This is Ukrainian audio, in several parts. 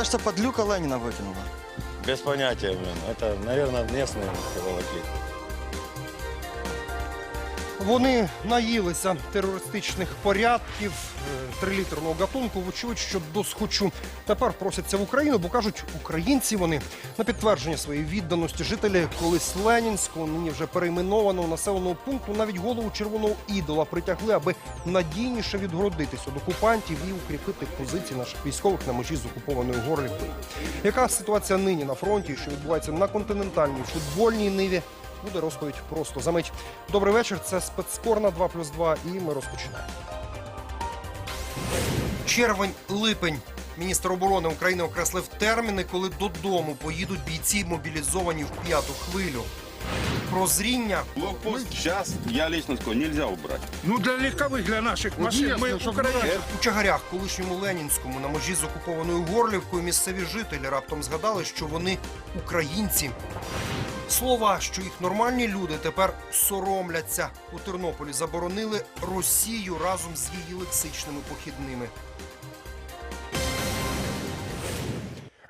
кажется, подлюка Ленина выкинула. Без понятия, блин. Это, наверное, местные приволокли. Вони наїлися терористичних порядків е, трилітерного гатунку. Вочевидь, що досхочу. Тепер просяться в Україну, бо кажуть, українці вони на підтвердження своєї відданості жителі колись Ленінського, нині вже перейменованого населеного пункту, навіть голову червоного ідола притягли, аби надійніше відгородитись від окупантів і укріпити позиції наших військових на межі з окупованою Горлівкою. Яка ситуація нині на фронті, що відбувається на континентальній футбольній ниві? Буде розповідь просто за мить. Добрий вечір. Це спецкор на 2 плюс 2 і ми розпочинаємо. Червень, липень. Міністр оборони України окреслив терміни, коли додому поїдуть бійці, мобілізовані в п'яту хвилю. Прозріння Блокпост сейчас, я лично сказал, нельзя убрать. Ну, для легковых, для наших машин. Мы Украина. у Чагарях, колишньому Ленінському, на межі з окупованою Горлівкою, місцеві жителі раптом згадали, що вони українці. Слова, що їх нормальні люди тепер соромляться. У Тернополі заборонили Росію разом з її лексичними похідними.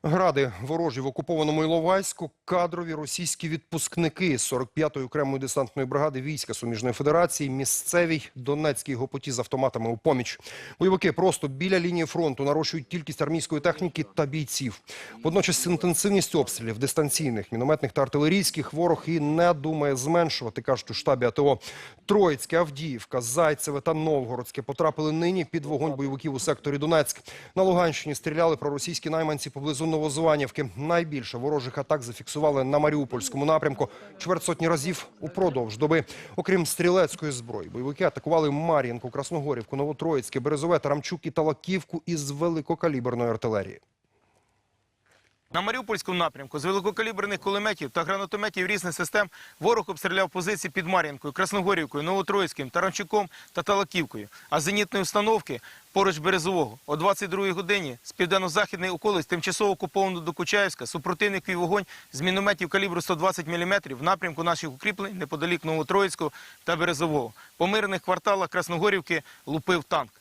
Гради ворожі в окупованому Іловайську, кадрові російські відпускники з 45-ї окремої десантної бригади війська Суміжної Федерації, місцевій Донецькій гопоті з автоматами у поміч. Бойовики просто біля лінії фронту нарощують кількість армійської техніки та бійців. Водночас інтенсивність обстрілів дистанційних, мінометних та артилерійських ворог і не думає зменшувати, кажуть у штабі АТО. Троїцьке, Авдіївка, Зайцеве та Новгородське потрапили нині під вогонь бойовиків у секторі Донецьк. На Луганщині стріляли проросійські найманці поблизу Новозванівки. Найбільше ворожих атак зафіксували на Маріупольському напрямку чверть сотні разів упродовж доби. Окрім стрілецької зброї, бойовики атакували Мар'їнку, Красногорівку, Новотроїцьке, Березове, Тарамчук і Талаківку із великокаліберної артилерії. На Маріупольському напрямку з великокаліберних кулеметів та гранатометів різних систем ворог обстріляв позиції під Мар'їнкою, Красногорівкою, Новотроїцьким, Таранчуком та Талаківкою. А зенітної установки поруч Березового о 22-й годині з південно-західної околиць тимчасово окуповано до Кучаївська супротивник вів вогонь з мінометів калібру 120 мм в напрямку наших укріплень неподалік Новотроїцького та Березового. По мирних кварталах Красногорівки лупив танк.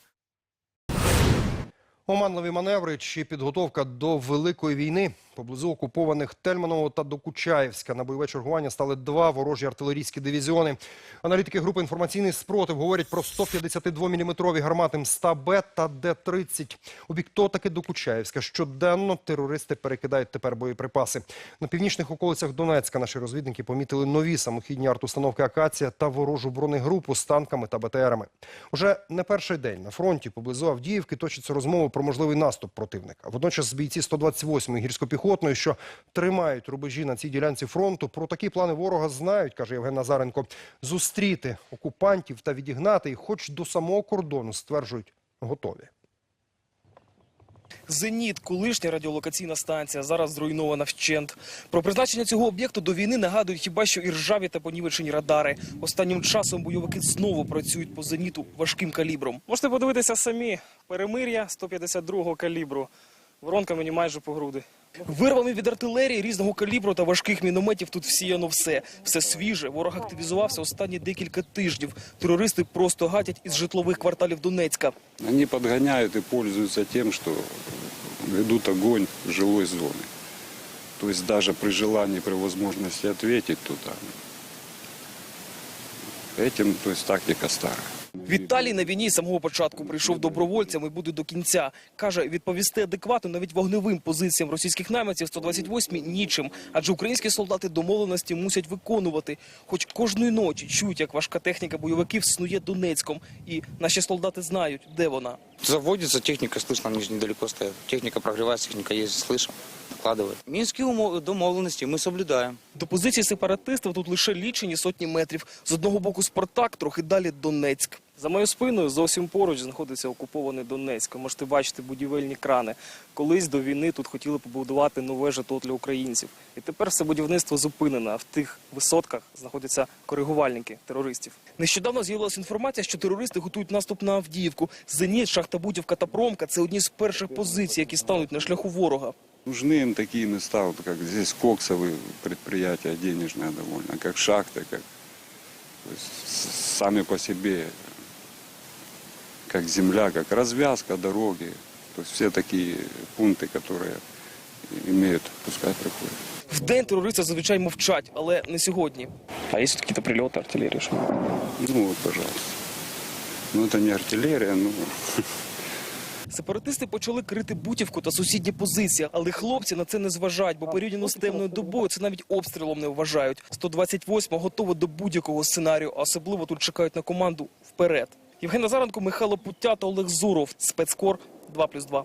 Оманливі маневри чи підготовка до великої війни поблизу окупованих Тельманового та Докучаєвська на бойове чергування стали два ворожі артилерійські дивізіони. Аналітики групи інформаційний спротив говорять про 152-мм гармати МСТА-Б та Д-30. У бік то таки Докучаєвська. Щоденно терористи перекидають тепер боєприпаси. На північних околицях Донецька наші розвідники помітили нові самохідні артустановки «Акація» та ворожу бронегрупу з танками та БТРами. Уже не перший день на фронті поблизу Авдіївки точаться розмови про можливий наступ противника. Водночас бійці 128-ї гірсько-піхотної, що тримають рубежі на цій ділянці фронту, про такі плани ворога знають, каже Євген Назаренко. Зустріти окупантів та відігнати їх хоч до самого кордону, стверджують, готові. Зеніт, колишня радіолокаційна станція, зараз зруйнована вщент. Про призначення цього об'єкту до війни нагадують хіба що і ржаві та понівечені радари. Останнім часом бойовики знову працюють по зеніту важким калібром. Можете подивитися самі. Перемир'я 152-го калібру. Воронка мені майже по груди. Вирвами від артилерії різного калібру та важких мінометів тут всіяно все. Все свіже. Ворог активізувався останні декілька тижнів. Терористи просто гатять із житлових кварталів Донецька. Они подгоняют и пользуются тем, что ведут огонь в жилой зоны. То есть даже при желании, при туда. Этим, то есть тактика старая. Віталій на війні з самого початку прийшов добровольцем і буде до кінця. Каже, відповісти адекватно навіть вогневим позиціям російських найманців 128 нічим, адже українські солдати домовленості мусять виконувати. Хоч кожної ночі чують, як важка техніка бойовиків снує Донецьком, і наші солдати знають, де вона. Заводится техника, слышно, они же недалеко стоят. Техника прогревается, техника ездит, слышим, вкладывает. Минские умов- домовленности мы соблюдаем. До позиції сепаратистів тут лише лічені сотні метрів. З одного боку Спартак, трохи далі Донецьк. За моєю спиною зовсім поруч знаходиться окупований Донецьк. Ви Можете бачити будівельні крани. Колись до війни тут хотіли побудувати нове житло для українців. І тепер все будівництво зупинено. А в тих висотках знаходяться коригувальники терористів. Нещодавно з'явилася інформація, що терористи готують наступ на Авдіївку. Зеніт, Шахта Будівка та Промка це одні з перших позицій, які стануть на шляху ворога. Нужны им такие места, вот как здесь коксовые предприятия, денежные довольно, как шахты, как то есть с- сами по себе, как земля, как развязка дороги. То есть все такие пункты, которые имеют, пускай приходят. Вдень терористи зазвичай мовчать, але не сьогодні. А є тут якісь прильоти артилерії? Ну вот, пожалуйста. Ну это не артиллерия, ну Сепаратисти почали крити Бутівку та сусідні позиції, але хлопці на це не зважають, бо порівняно з темною добою це навіть обстрілом не вважають. 128 готова до будь-якого сценарію, а особливо тут чекають на команду вперед. Євген Назаренко, Михайло Пуття та Олег Зуров. Спецкор 2+,2.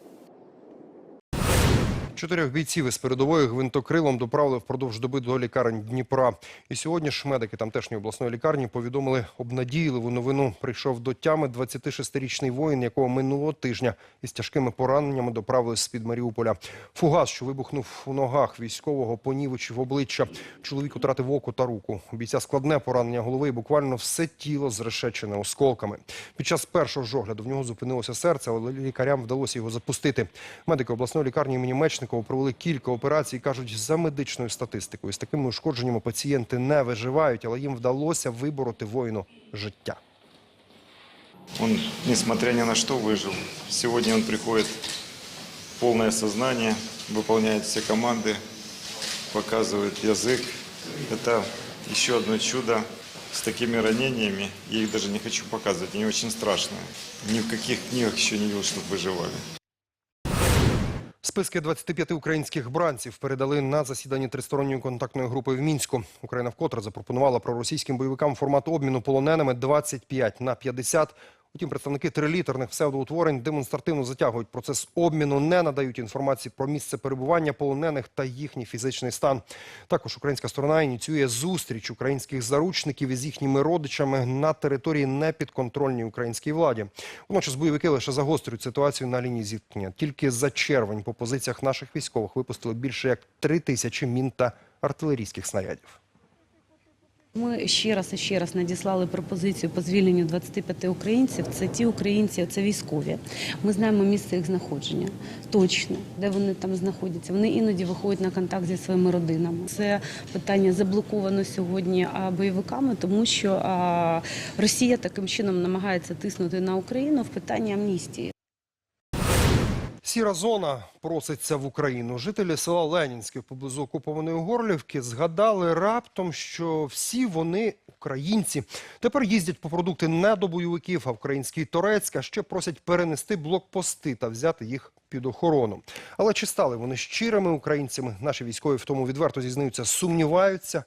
Чотирьох бійців із передової гвинтокрилом доправили впродовж доби до лікарень Дніпра. І сьогодні ж медики тамтешньої обласної лікарні повідомили обнадійливу новину. Прийшов до тями 26-річний воїн, якого минулого тижня із тяжкими пораненнями доправили з-під Маріуполя. Фугас, що вибухнув у ногах військового, понівечив обличчя. Чоловік втратив око та руку. Бійця складне поранення голови і буквально все тіло зрешечене осколками. Під час першого ж огляду в нього зупинилося серце, але лікарям вдалося його запустити. Медики обласної лікарні імені Мечникова провели кілька операцій. кажуть, за медичною статистикою з такими ушкодженнями пацієнти не виживають, але їм вдалося вибороти воїну життя. Он, несмотря ни на что, выжил. Сегодня он приходит в полное сознание, выполняет все команды, показывает язык. Это еще одно чудо с такими ранениями. Я их даже не хочу показывать, они очень страшные. Ни в каких книгах еще не видел, чтобы выживали. Списки 25 українських бранців передали на засіданні тристоронньої контактної групи в Мінську. Україна вкотре запропонувала проросійським бойовикам формат обміну полоненими 25 на 50. Утім, представники трилітерних псевдоутворень демонстративно затягують процес обміну, не надають інформації про місце перебування полонених та їхній фізичний стан. Також українська сторона ініціює зустріч українських заручників із їхніми родичами на території непідконтрольній українській владі. Водночас бойовики лише загострюють ситуацію на лінії зіткнення. Тільки за червень по позиціях наших військових випустили більше як три тисячі мін та артилерійських снарядів. Ми ще раз і ще раз надіслали пропозицію по звільненню 25 українців. Це ті українці, це військові. Ми знаємо місце їх знаходження точно, де вони там знаходяться. Вони іноді виходять на контакт зі своїми родинами. Це питання заблоковано сьогодні бойовиками, тому що Росія таким чином намагається тиснути на Україну в питанні амністії. Сіра зона проситься в Україну. Жителі села Ленінське поблизу окупованої Горлівки згадали раптом, що всі вони українці. Тепер їздять по продукти не до бойовиків, а український Торецьк, а ще просять перенести блокпости та взяти їх під охорону. Але чи стали вони щирими українцями? Наші військові в тому відверто зізнаються, сумніваються.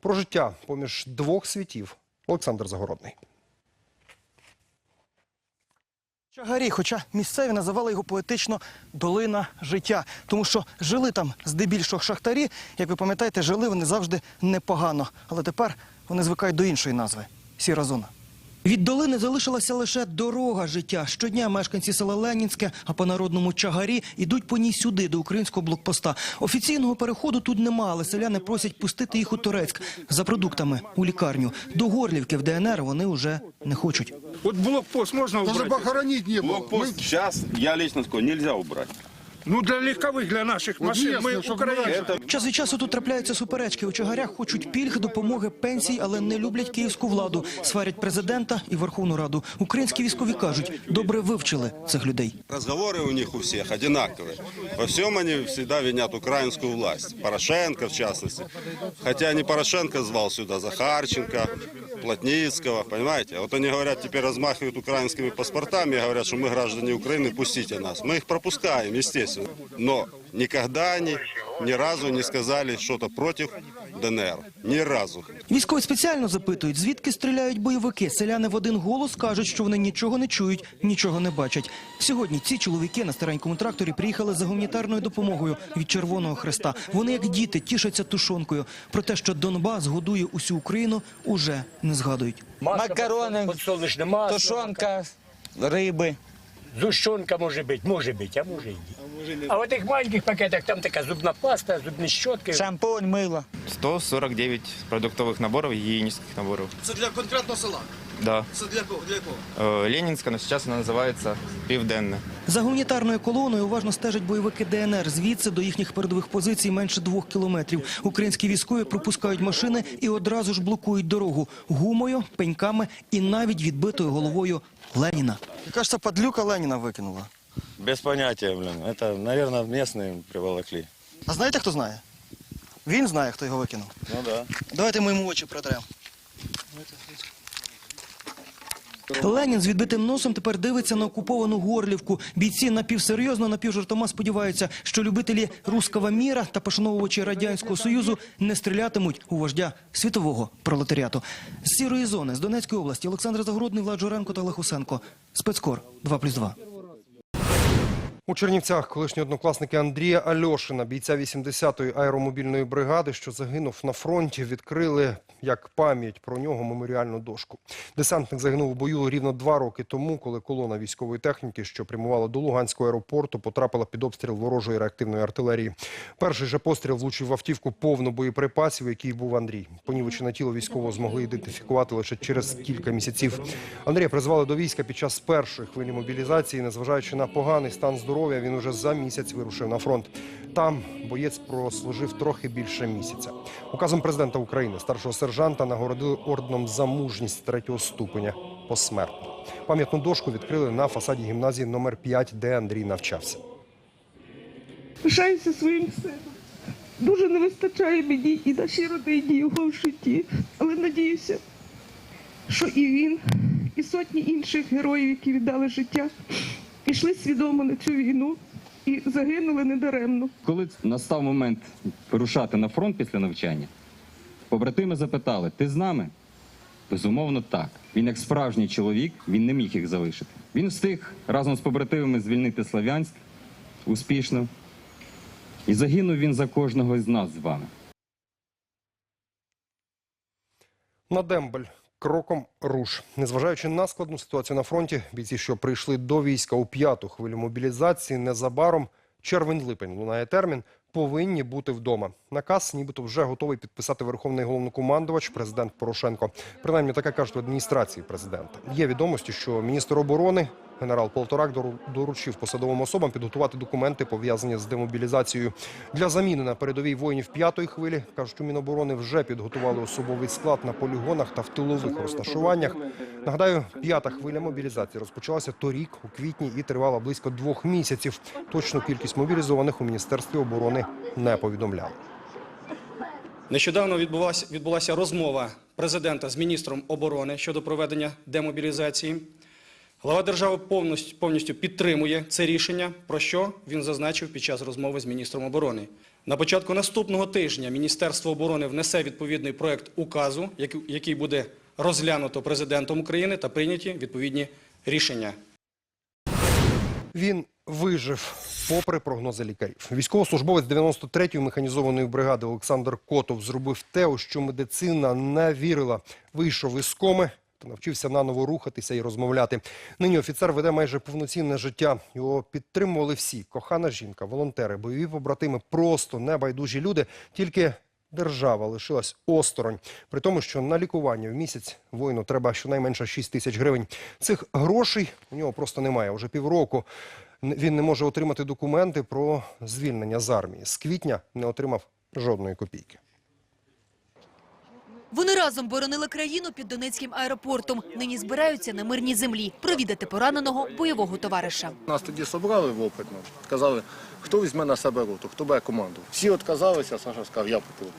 Про життя поміж двох світів. Олександр Загородний. Чагарі, хоча місцеві називали його поетично долина життя, тому що жили там здебільшого шахтарі. Як ви пам'ятаєте, жили вони завжди непогано. Але тепер вони звикають до іншої назви сіра зона. Від долини залишилася лише дорога життя. Щодня мешканці села Ленінське, а по народному чагарі йдуть по ній сюди, до українського блокпоста. Офіційного переходу тут нема, але селяни просять пустити їх у Турецьк за продуктами у лікарню. До Горлівки в ДНР вони вже не хочуть. Вот блокпост можно Даже убрать? похоронить не было. Блокпост сейчас, я лично скажу, нельзя убрать. Ну, для легковых, для наших машин. Мы украинцы. Час від часу тут трапляються суперечки. У чагарях хочуть пільг, допомоги, пенсій, але не люблять київську владу. Сварять президента і Верховну Раду. Українські військові кажуть, добре вивчили цих людей. Разговоры у них у всех одинаковые. Во всем они всегда винят украинскую власть. Порошенко, в частности. Хотя не Порошенко звал сюда Захарченко, Плотницкого, понимаете? А Вот они говорят, теперь размахивают украинскими паспортами и говорят, что мы граждане Украины, пустите нас. Мы их пропускаем, естественно. Но никогда они ни разу не сказали что-то против ДНР. Ни разу. Військові спеціально запитують, звідки стріляють бойовики. Селяни в один голос кажуть, що вони нічого не чують, нічого не бачать. Сьогодні ці чоловіки на старенькому тракторі приїхали за гуманітарною допомогою від Червоного Хреста. Вони, як діти, тішаться тушонкою. Про те, що Донбас годує усю Україну, уже не згадують. Макарони, тушонка, риби. Зущенка може бути, може бути, а може і ні. А в тих маленьких пакетах там така зубна паста, зубні щотки. Шампунь, мило. 149 продуктових наборів, гігієнічних наборів. Це для конкретного села. Да. Це для кого? Для кого? Ленінська, але зараз вона називається Південне. За гуманітарною колоною уважно стежать бойовики ДНР. Звідси до їхніх передових позицій менше двох кілометрів. Українські військові пропускають машини і одразу ж блокують дорогу гумою, пеньками і навіть відбитою головою Леніна. Кажеться, падлюка Леніна викинула. Без понятия, блин. Это, наверное, местные приволокли. А знаєте, хто знає? Він знає, хто його викинув. Ну да. Давайте ми йому очі протремо. Ленін з відбитим носом тепер дивиться на окуповану Горлівку. Бійці напівсерйозно, напівжартома сподіваються, що любителі руского міра та пошановувачі Радянського Союзу не стрілятимуть у вождя світового пролетаріату. З сірої зони з Донецької області Олександр Загородний, Влад Журенко та Олег Усенко. Спецкор 2+,2. У Чернівцях колишні однокласники Андрія Альошина, бійця 80-ї аеромобільної бригади, що загинув на фронті, відкрили як пам'ять про нього меморіальну дошку. Десантник загинув у бою рівно два роки тому, коли колона військової техніки, що прямувала до Луганського аеропорту, потрапила під обстріл ворожої реактивної артилерії. Перший же постріл влучив в автівку повну боєприпасів, який був Андрій. Понівечене тіло військового змогли ідентифікувати лише через кілька місяців. Андрія призвали до війська під час першої хвилі мобілізації. Незважаючи на поганий стан здоров'я, він уже за місяць вирушив на фронт. Там боєць прослужив трохи більше місяця. Указом президента України старшого сержанта нагородили орденом за мужність третього ступеня посмертно. Пам'ятну дошку відкрили на фасаді гімназії номер 5, де Андрій навчався. Пишаюся своїм сином. Дуже не вистачає мені і нашій родині його в житті. Але надіюся, що і він, і сотні інших героїв, які віддали життя, йшли свідомо на цю війну і загинули недаремно. Коли настав момент вирушати на фронт після навчання, побратими запитали: ти з нами? Безумовно, так. Він як справжній чоловік, він не міг їх залишити. Він встиг разом з побратимами звільнити Слов'янськ успішно. І загинув він за кожного із нас з вами. На дембель кроком руш. Незважаючи на складну ситуацію на фронті, бійці, що прийшли до війська у п'яту хвилю мобілізації, незабаром червень-липень лунає термін. Повинні бути вдома. Наказ, нібито вже готовий підписати верховний головнокомандувач президент Порошенко. Принаймні, таке кажуть в адміністрації президента. Є відомості, що міністр оборони генерал Полторак дору- доручив посадовим особам підготувати документи, пов'язані з демобілізацією. Для заміни на передовій воїнів п'ятої хвилі кажуть, у Міноборони вже підготували особовий склад на полігонах та в тилових розташуваннях. Нагадаю, п'ята хвиля мобілізації розпочалася торік у квітні і тривала близько двох місяців. Точну кількість мобілізованих у міністерстві оборони не повідомляли. Нещодавно відбулася, відбулася розмова президента з міністром оборони щодо проведення демобілізації. Глава держави повністю, повністю підтримує це рішення, про що він зазначив під час розмови з міністром оборони. На початку наступного тижня Міністерство оборони внесе відповідний проект указу, який буде розглянуто президентом України та прийняті відповідні рішення. Він вижив попри прогнози лікарів. Військовослужбовець 93-ї механізованої бригади Олександр Котов зробив те, у що медицина не вірила. Вийшов із коми та навчився наново рухатися і розмовляти. Нині офіцер веде майже повноцінне життя. Його підтримували всі: кохана жінка, волонтери, бойові побратими, просто небайдужі люди. Тільки держава лишилась осторонь. При тому, що на лікування в місяць воїну треба щонайменше 6 тисяч гривень. Цих грошей у нього просто немає. Уже півроку він не може отримати документи про звільнення з армії. З квітня не отримав жодної копійки. Вони разом боронили країну під Донецьким аеропортом. Нині збираються на мирній землі провідати пораненого бойового товариша. Нас тоді собрали в опитно, сказали, хто візьме на себе роту, хто буде команду. Всі відказалися, Саша сказав, я попробую.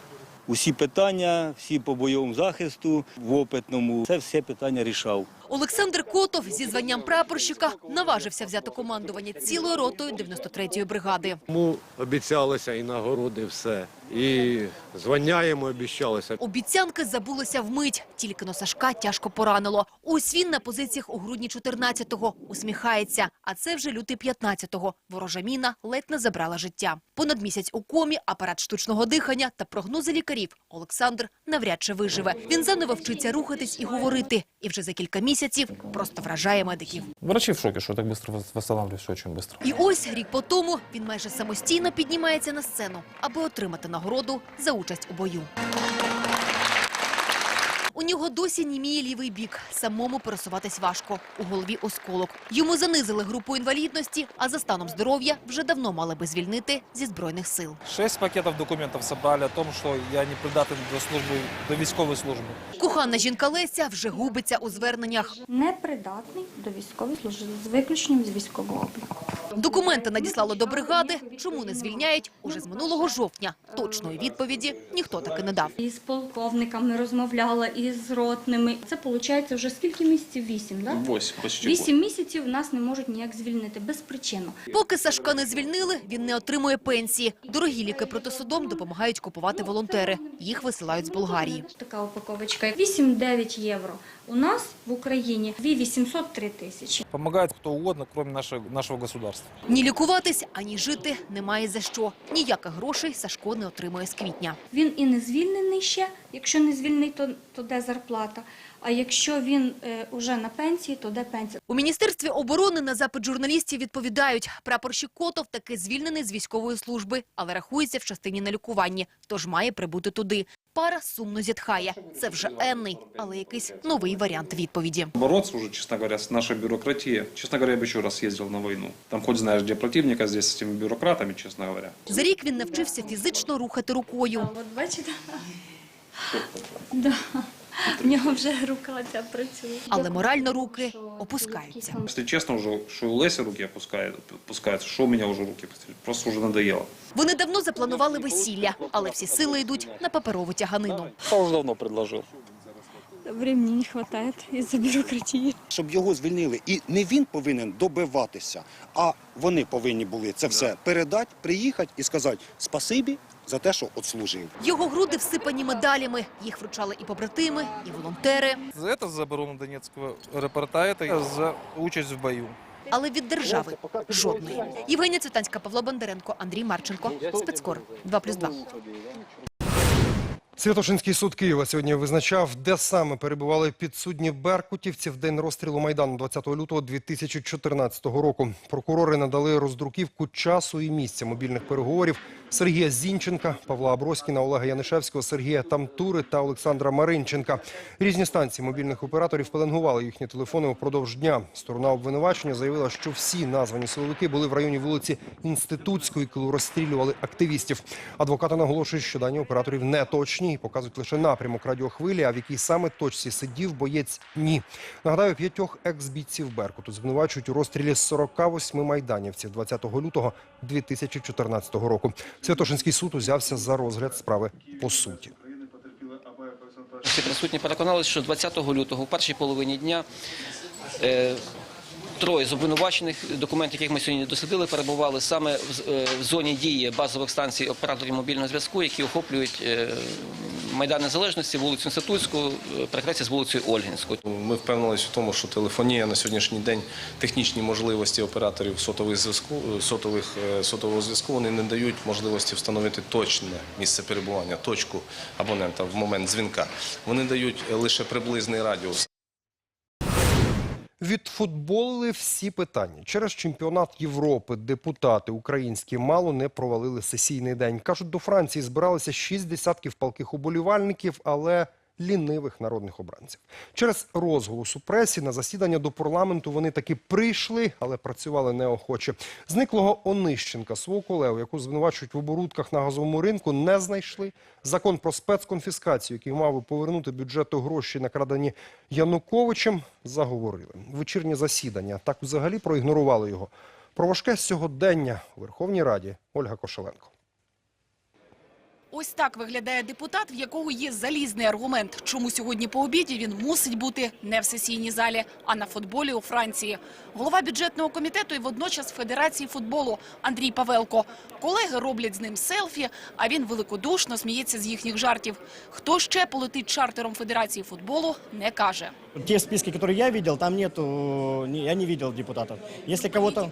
Усі питання, всі по бойовому захисту, в опитному, це все питання рішав. Олександр Котов зі званням прапорщика наважився взяти командування цілою ротою 93-ї бригади. Йому обіцялися і нагороди, все. І звання йому обіцялися. Обіцянки забулися вмить, тільки но Сашка тяжко поранило. Ось він на позиціях у грудні 14-го, усміхається. А це вже лютий 15-го. Ворожа міна ледь не забрала життя. Понад місяць у комі, апарат штучного дихання та прогнози лікарів. Олександр навряд чи виживе. Він заново вчиться рухатись і говорити. І вже за кілька місяців просто вражає медиків. Врачі в шокі, що так швидко восстанавливаюсь, дуже швидко. І ось рік по тому він майже самостійно піднімається на сцену, аби отримати нагороду за участь у бою. У нього досі німіє лівий бік. Самому пересуватись важко. У голові осколок. Йому занизили групу інвалідності, а за станом здоров'я вже давно мали би звільнити зі збройних сил. Шесть пакетов документов собрали о том, что я не придатен до службы, до військовой службы. Кохана жінка Леся вже губиться у зверненнях. Непридатний до військової служби з виключенням з військового обліку. Документи надіслало до бригади. Чому не звільняють? Уже з минулого жовтня. Точної відповіді ніхто таки не дав. І з полковниками розмовляла, і з ротними. Це виходить вже скільки місяців? Вісім, так? Восемь, почти Вісім місяців нас не можуть ніяк звільнити безпричинно. Поки Сашка не звільнили, він не отримує пенсії. Дорогі ліки проти судом допомагають купувати волонтери. Їх висилають з Болгарії. Така упаковочка 8-9 євро. У нас в Україні 2800-3 тисячі. Помогает кто угодно, кроме нашего, нашего государства. Ні лікуватись, ані жити немає за що. Ніяких грошей Сашко не отримує з квітня. Він і не звільнений ще. Якщо не звільнений, то, то де зарплата. А якщо він е, уже на пенсії, то де пенсія? У Міністерстві оборони на запит журналістів відповідають, прапорщик Котов таки звільнений з військової служби, але рахується в частині на лікуванні, тож має прибути туди. Пара сумно зітхає. Це вже енний, але якийсь новий варіант відповіді. Бороться уже, честно говоря, с нашей бюрократией. Честно говоря, я бы еще раз ездил на войну. Там хоть знаешь, где противника, а здесь с этими бюрократами, честно говоря. За рік він навчився фізично рухати рукою. От бачите? Да. В нього вже рука ця працює. Але морально руки опускаються. Если честно, уже, что у Леси руки опускают, опускаются, что у меня уже руки просто уже надоело. Вони давно запланували весілля, але всі сили йдуть на паперову тяганину. Я уже давно предложил. Времени не вистачає із-за бюрократії. щоб його звільнили. І не він повинен добиватися, а вони повинні були це все передати, приїхати і сказати спасибі за те, що отслужив. Його груди всипані медалями. Їх вручали і побратими, і волонтери. За это за оборону Донецкого аэропорта, это за участь в бою. Але від держави жодної. Євгенія Цвітанська, Павло Бондаренко, Андрій Марченко. Спецкор 2+,2. Святошинський суд Києва сьогодні визначав, де саме перебували підсудні беркутівці в день розстрілу Майдану 20 лютого 2014 року. Прокурори надали роздруківку часу і місця мобільних переговорів Сергія Зінченка, Павла Аброськіна, Олега Янишевського, Сергія Тамтури та Олександра Маринченка. Різні станції мобільних операторів пеленгували їхні телефони упродовж дня. Сторона обвинувачення заявила, що всі названі силовики були в районі вулиці Інститутської, коли розстрілювали активістів. Адвокати наголошують, що дані операторів не точні і показують лише напрямок радіохвилі, а в якій саме точці сидів боєць – ні. Нагадаю, п'ятьох екс-бійців Беркуту звинувачують у розстрілі 48 майданівців 20 лютого 2014 року. Святошинський суд узявся за розгляд справи по суті. Всі присутні переконалися, що 20 лютого, в першій половині дня, е, троє з обвинувачених, документи, яких ми сьогодні дослідили, перебували саме е, в зоні дії базових станцій операторів мобільного зв'язку, які охоплюють е, Майдан Незалежності, вулицю Інститутську, е, перехрестя з вулицею Ольгінською. Ми впевнилися в тому, що телефонія на сьогоднішній день технічні можливості операторів сотових зв'язку сотових сотового зв'язку вони не дають можливості встановити точне місце перебування, точку абонента в момент дзвінка. Вони дають лише приблизний радіус. Відфутболили всі питання. Через чемпіонат Європи депутати українські мало не провалили сесійний день. Кажуть, до Франції збиралися шість десятків палких уболівальників, але лінивих народних обранців. Через розголос у пресі на засідання до парламенту вони таки прийшли, але працювали неохоче. Зниклого Онищенка, свого колегу, яку звинувачують в оборудках на газовому ринку, не знайшли. Закон про спецконфіскацію, який мав би повернути бюджету гроші, накрадені Януковичем, заговорили. Вечірнє засідання так взагалі проігнорували його. Про важке сьогодення у Верховній Раді Ольга Кошеленко. Ось так виглядає депутат, в якого є залізний аргумент, чому сьогодні по обіді він мусить бути не в сесійній залі, а на футболі у Франції. Голова бюджетного комітету і водночас Федерації футболу Андрій Павелко. Колеги роблять з ним селфі, а він великодушно сміється з їхніх жартів. Хто ще полетить чартером Федерації футболу, не каже. Те списки, которые я видел, там нету, не- я не видел депутатов. Если кого-то...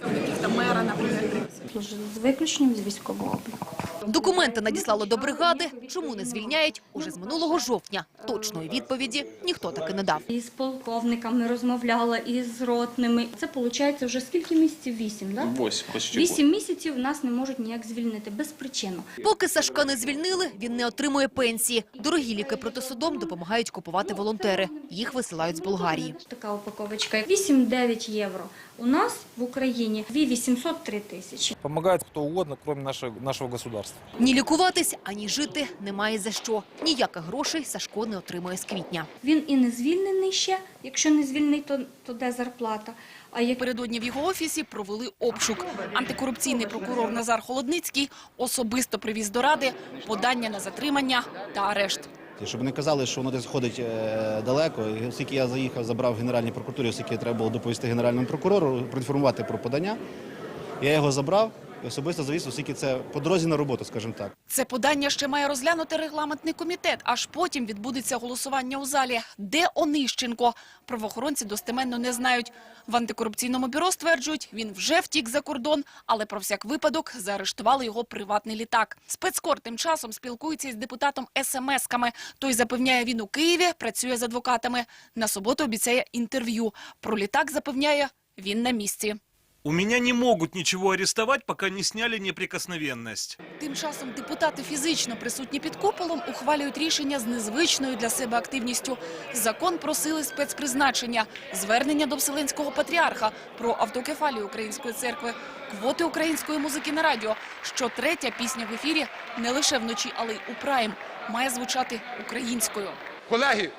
З виключенням з військового обліку. Документи надіслало до бригади. Бригади. Чому не звільняють уже з минулого жовтня? Точної відповіді ніхто таки не дав. І з полковниками розмовляла, і з ротними. Це виходить вже скільки місяців? Вісім, так? Восемь, Вісім місяців нас не можуть ніяк звільнити без причини. Поки Сашка не звільнили, він не отримує пенсії. Дорогі ліки проти судом допомагають купувати волонтери. Їх висилають з Болгарії. Така упаковочка 8-9 євро. У нас в Україні 2800-3 тисячі. Помогает кто угодно, кроме нашего, нашего государства. Ні лікуватись, ані жити немає за що. Ніяких грошей Сашко не отримує з квітня. Він і не звільнений ще. Якщо не звільнений, то, то де зарплата? А як Передодні в його офісі провели обшук. Антикорупційний прокурор Назар Холодницький особисто привіз до ради подання на затримання та арешт. Щоб не казали, що воно десь ходить е, далеко. І оскільки я заїхав, забрав в Генеральній прокуратурі, оскільки треба було доповісти Генеральному прокурору, проінформувати про подання, я його забрав особисто завіз, оскільки це по дорозі на роботу, скажімо так. Це подання ще має розглянути регламентний комітет, аж потім відбудеться голосування у залі. Де Онищенко? Правоохоронці достеменно не знають. В антикорупційному бюро стверджують, він вже втік за кордон, але про всяк випадок заарештували його приватний літак. Спецкор тим часом спілкується із депутатом смс-ками. Той запевняє, він у Києві працює з адвокатами. На суботу обіцяє інтерв'ю. Про літак запевняє, він на місці. У меня не могут ничего арестовать, пока не сняли неприкосновенность. Тим часом депутати фізично присутні під куполом ухвалюють рішення з незвичною для себе активністю. Закон про сили спецпризначення, звернення до Вселенського патріарха про автокефалію Української церкви, квоти української музики на радіо. Що третя пісня в ефірі не лише вночі, але й у прайм має звучати українською. Колеги,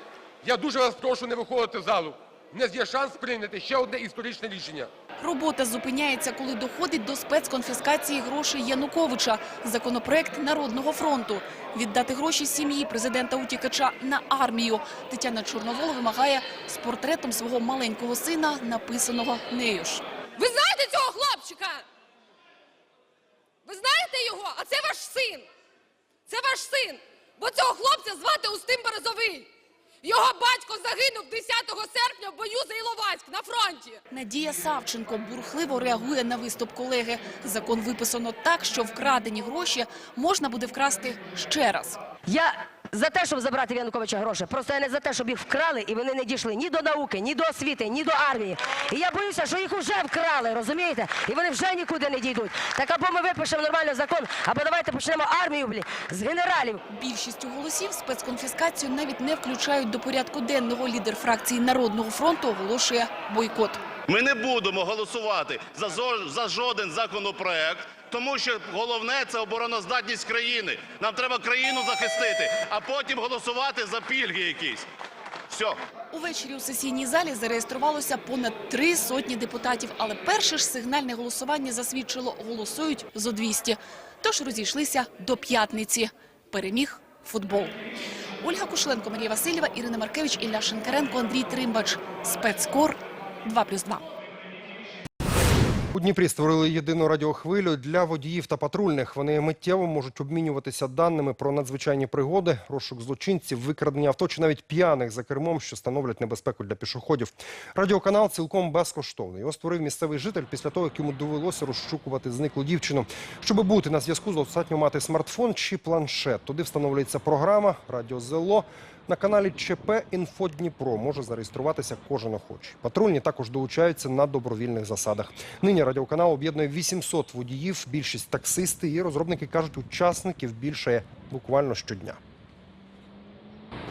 я дуже вас прошу не виходити з залу. У нас є шанс прийняти ще одне історичне рішення. Робота зупиняється, коли доходить до спецконфіскації грошей Януковича. Законопроект Народного фронту. Віддати гроші сім'ї президента утікача на армію. Тетяна Чорновол вимагає з портретом свого маленького сина, написаного нею ж. Ви знаєте цього хлопчика? Ви знаєте його? А це ваш син. Це ваш син. Бо цього хлопця звати Устим Березовий. Його батько загинув 10 серпня в бою за Іловайськ на фронті. Надія Савченко бурхливо реагує на виступ колеги. Закон виписано так, що вкрадені гроші можна буде вкрасти ще раз. Я за те, щоб забрати в Януковича гроші. Просто я не за те, щоб їх вкрали, і вони не дійшли ні до науки, ні до освіти, ні до армії. І я боюся, що їх вже вкрали, розумієте? І вони вже нікуди не дійдуть. Так або ми випишемо нормальний закон, або давайте почнемо армію блі, з генералів. Більшістю голосів спецконфіскацію навіть не включають до порядку денного. Лідер фракції Народного фронту оголошує бойкот. Ми не будемо голосувати за, за жоден законопроект, тому що головне це обороноздатність країни. Нам треба країну захистити, а потім голосувати за пільги якісь. Все. Увечері у сесійній залі зареєструвалося понад три сотні депутатів, але перше ж сигнальне голосування засвідчило – голосують зо 200. Тож розійшлися до п'ятниці. Переміг футбол. Ольга Кушленко, Марія Васильєва, Ірина Маркевич, Ілля Шинкаренко, Андрій Тримбач. Спецкор 2+,2. У Дніпрі створили єдину радіохвилю для водіїв та патрульних. Вони миттєво можуть обмінюватися даними про надзвичайні пригоди, розшук злочинців, викрадення авто чи навіть п'яних за кермом, що становлять небезпеку для пішоходів. Радіоканал цілком безкоштовний. Його створив місцевий житель після того, як йому довелося розшукувати зниклу дівчину. Щоб бути на зв'язку, достатньо мати смартфон чи планшет. Туди встановлюється програма Радіо ЗЛО. На каналі ЧП «Інфо Дніпро» може зареєструватися кожен охочий. Патрульні також долучаються на добровільних засадах. Нині радіоканал об'єднує 800 водіїв, більшість таксисти і розробники кажуть, учасників більше буквально щодня.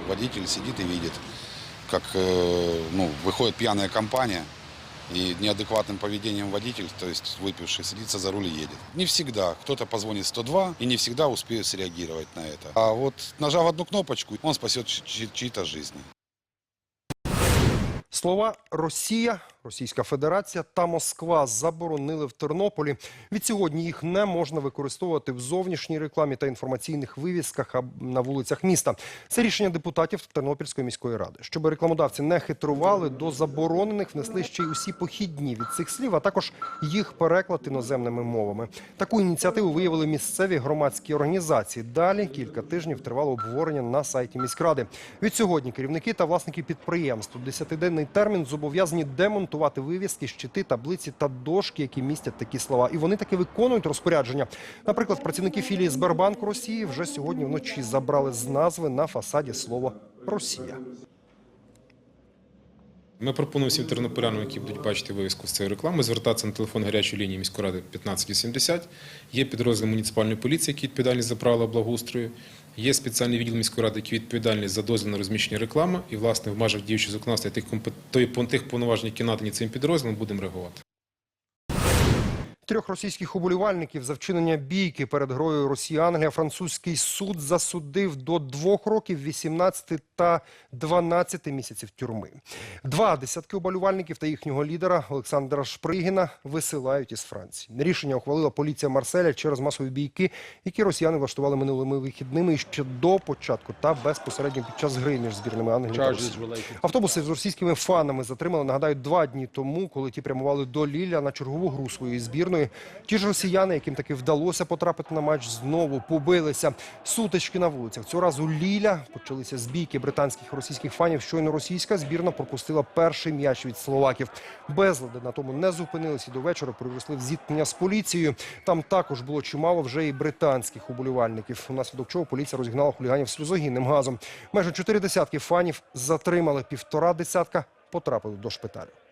Водитель сидить і бачить, як э, ну, виходить п'яна компания, и неадекватным поведением водитель, то есть выпивший, садится за руль и едет. Не всегда. Кто-то позвонит 102 и не всегда успеет среагировать на это. А вот нажав одну кнопочку, он спасет чьи- чьи-то жизни. Слова Росія, Російська Федерація та Москва заборонили в Тернополі. Від сьогодні їх не можна використовувати в зовнішній рекламі та інформаційних вивісках на вулицях міста. Це рішення депутатів Тернопільської міської ради. Щоб рекламодавці не хитрували, до заборонених внесли ще й усі похідні від цих слів, а також їх переклад іноземними мовами. Таку ініціативу виявили місцеві громадські організації. Далі кілька тижнів тривало обговорення на сайті міськради. Від сьогодні керівники та власники підприємств у 10-денний термін зобов'язані демонтувати монтувати вивіски, щити, таблиці та дошки, які містять такі слова. І вони таки виконують розпорядження. Наприклад, працівники філії Сбербанк Росії вже сьогодні вночі забрали з назви на фасаді слово Росія. Ми пропонуємо всім тернополянам, які будуть бачити вивіску з цієї реклами, звертатися на телефон гарячої лінії міської ради 1580. Є підрозділ муніципальної поліції, які відповідальний за правила благоустрою. Є спеціальний відділ міської ради, який відповідальний за дозвіл на розміщення реклами. І, власне, в межах діючого законодавства тих повноважень, які надані цим підрозділом, будемо реагувати. Трьох російських уболівальників за вчинення бійки перед грою Росія-Англія французький суд засудив до двох років 18 та 12 місяців тюрми. Два десятки уболівальників та їхнього лідера Олександра Шпригіна висилають із Франції. Рішення ухвалила поліція Марселя через масові бійки, які росіяни влаштували минулими вихідними ще до початку та безпосередньо під час гри між збірними Англії та Росії. Автобуси з російськими фанами затримали, нагадаю, два дні тому, коли ті прямували до Ліля на чергову гру своєї збірної. Ті ж росіяни, яким таки вдалося потрапити на матч, знову побилися. Сутички на вулицях. Цього разу Ліля почалися збійки британських і російських фанів. Щойно російська збірна пропустила перший м'яч від словаків. Безлади на тому не зупинилися до вечора переросли в зіткнення з поліцією. Там також було чимало вже і британських уболівальників. Унаслідок чого поліція розігнала хуліганів сльозогінним газом. Майже чотири десятки фанів затримали. Півтора десятка потрапили до шпиталю.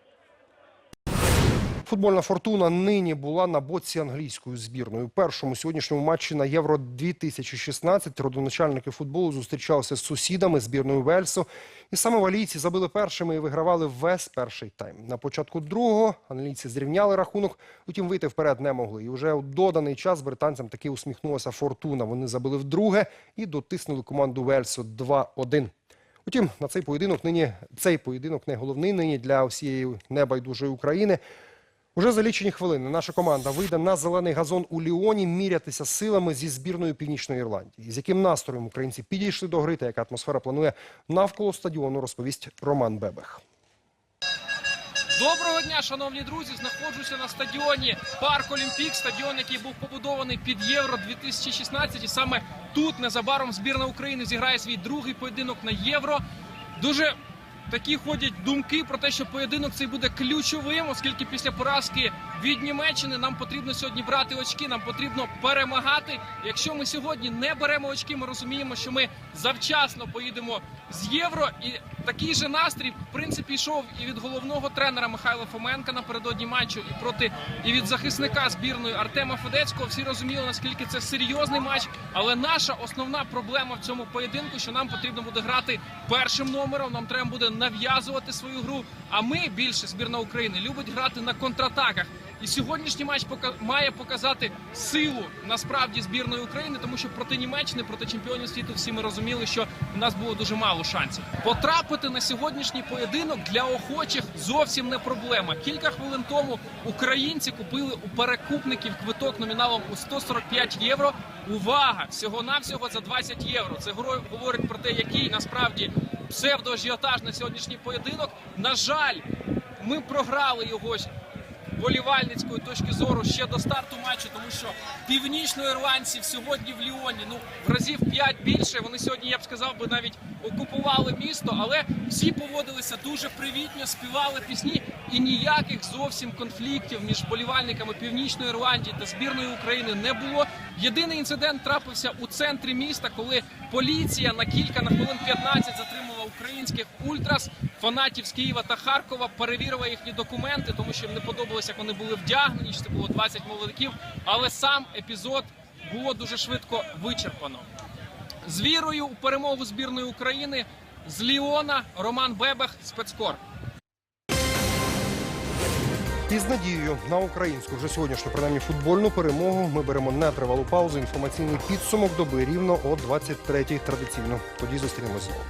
Футбольна фортуна нині була на боці англійської збірної. У першому сьогоднішньому матчі на Євро 2016 родоначальники футболу зустрічалися з сусідами збірною Вельсу. І саме валійці забили першими і вигравали весь перший тайм. На початку другого англійці зрівняли рахунок, утім вийти вперед не могли. І вже у доданий час британцям таки усміхнулася фортуна. Вони забили вдруге і дотиснули команду Вельсу 2-1. Утім, на цей поєдинок нині цей поєдинок не головний нині для усієї небайдужої України. Уже за лічені хвилини наша команда вийде на зелений газон у Ліоні мірятися силами зі збірною Північної Ірландії. З яким настроєм українці підійшли до гри та яка атмосфера планує навколо стадіону, розповість Роман Бебех. Доброго дня, шановні друзі. Знаходжуся на стадіоні Парк Олімпік, стадіон, який був побудований під Євро 2016. І саме тут незабаром збірна України зіграє свій другий поєдинок на євро. Дуже такі ходять думки про те, що поєдинок цей буде ключовим, оскільки після поразки від Німеччини нам потрібно сьогодні брати очки, нам потрібно перемагати. Якщо ми сьогодні не беремо очки, ми розуміємо, що ми завчасно поїдемо з євро. І такий же настрій, в принципі, йшов і від головного тренера Михайла Фоменка напередодні матчу, і проти і від захисника збірної Артема Федецького. Всі розуміли, наскільки це серйозний матч. Але наша основна проблема в цьому поєдинку, що нам потрібно буде грати першим номером. Нам треба буде нав'язувати свою гру. А ми більше збірна України любить грати на контратаках. І сьогоднішній матч має показати силу насправді збірної України, тому що проти Німеччини, проти чемпіонів світу, всі ми розуміли, що у нас було дуже мало шансів. Потрапити на сьогоднішній поєдинок для охочих зовсім не проблема. Кілька хвилин тому українці купили у перекупників квиток номіналом у 145 євро. Увага! Всього навсього за 20 євро. Це говорить про те, який насправді псевдоажіотаж на сьогоднішній поєдинок. На жаль, ми програли його ж болівальницької точки зору ще до старту матчу, тому що північноірландців сьогодні в Ліоні ну в разів 5 більше. Вони сьогодні, я б сказав, би навіть окупували місто, але всі поводилися дуже привітно, співали пісні, і ніяких зовсім конфліктів між болівальниками Північної Ірландії та збірної України не було. Єдиний інцидент трапився у центрі міста, коли поліція на кілька на хвилин 15 затримала українських ультрас, фанатів з Києва та Харкова, перевірила їхні документи, тому що їм не подобалося, як вони були вдягнені. що Це було 20 молодиків. Але сам епізод було дуже швидко вичерпано. З вірою у перемогу збірної України з Ліона Роман Бебех, спецкор. І з надією на українську вже сьогоднішню принаймні футбольну перемогу ми беремо нетривалу паузу. Інформаційний підсумок доби рівно о 23-й традиційно. Тоді зустрінемось знову.